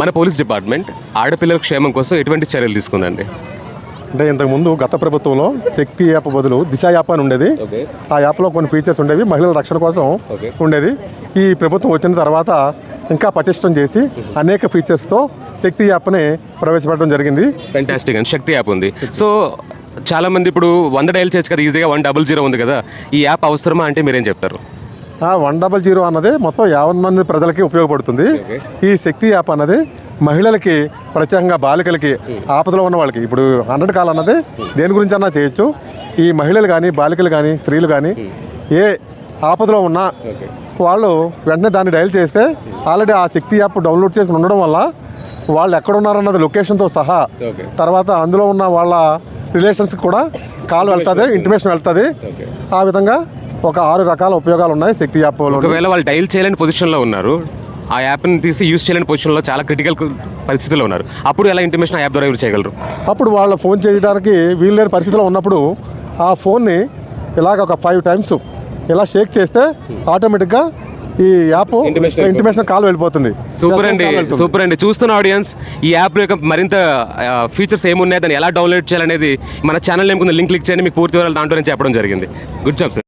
మన police department ఆడపిల్లల క్షేమం కోసం ఎటువంటి చర్యలు తీసుకుందండి? అంటే ఇంతకుముందు గత ప్రభుత్వంలో శక్తి యాప్ బదులు దిశ యాప్ అని ఉండేది. ఆ యాప్లో కొన్ని ఫీచర్స్ ఉండేవి మహిళల రక్షణ కోసం. ఉండేది. ఈ ప్రభుత్వం వచ్చిన తర్వాత ఇంకా పటిష్టం చేసి అనేక ఫీచర్స్తో శక్తి యాప్ని ప్రవేశపెట్టడం జరిగింది. ఫెంటాస్టిక్ అండి. శక్తి యాప్ ఉంది. సో చాలా మంది ఇప్పుడు వంద డైల్ చేయొచ్చు కదా ఈజీగా వన్ డబుల్ జీరో ఉంది కదా. ఈ యాప్ అవసరమా అంటే మీరేం చెప్తారు? వన్ డబల్ జీరో అన్నది మొత్తం యావన్ మంది ప్రజలకి ఉపయోగపడుతుంది. ఈ శక్తి యాప్ అన్నది మహిళలకి ప్రత్యేకంగా బాలికలకి ఆపదలో ఉన్న వాళ్ళకి. ఇప్పుడు హండ్రెడ్ కాల్ అన్నది దేని గురించి అన్నా చేయొచ్చు. ఈ మహిళలు కానీ బాలికలు కానీ స్త్రీలు కానీ ఏ ఆపదలో ఉన్నా వాళ్ళు వెంటనే దాన్ని డయల్ చేస్తే ఆల్రెడీ ఆ శక్తి యాప్ డౌన్లోడ్ చేసుకుని ఉండడం వల్ల వాళ్ళు ఎక్కడ ఉన్నారన్నది లొకేషన్తో సహా తర్వాత అందులో ఉన్న వాళ్ళ రిలేషన్స్కి కూడా కాల్ వెళ్తుంది ఇంటిమేషన్ వెళ్తుంది. ఆ విధంగా ఒక ఆరు రకాల ఉపయోగాలు ఉన్నాయి శక్తి యాప్లో ఒకవేళ వాళ్ళు డైల్ చేయలేని పొజిషన్లో ఉన్నారు ఆ యాప్ని తీసి యూస్ చేయలేని పొజిషన్లో చాలా క్రిటికల్ పరిస్థితిలో ఉన్నారు. అప్పుడు ఎలా ఇంటిమేషన్ ఆ యాప్ ద్వారా యూజ్ చేయగలరు? అప్పుడు వాళ్ళ ఫోన్ చేయడానికి వీలు లేని పరిస్థితిలో ఉన్నప్పుడు ఆ ఫోన్ని ఇలాగ ఒక ఫైవ్ టైమ్స్ ఇలా షేక్ చేస్తే ఆటోమేటిక్గా ఈ యాప్ ఇంటిమేషన్ కాల్ వెళ్ళిపోతుంది. సూపర్ అండి. సూపర్ అండి. చూస్తున్న ఆడియన్స్ ఈ యాప్ యొక్క మరింత ఫీచర్స్ ఏమున్నాయి దాన్ని ఎలా డౌన్లోడ్ చేయాలనేది మన ఛానల్ నేమ్ లింక్ క్లిక్ చేయండి మీకు పూర్తి వివరాలు దాంట్లో చెప్పడం జరిగింది. Good job sir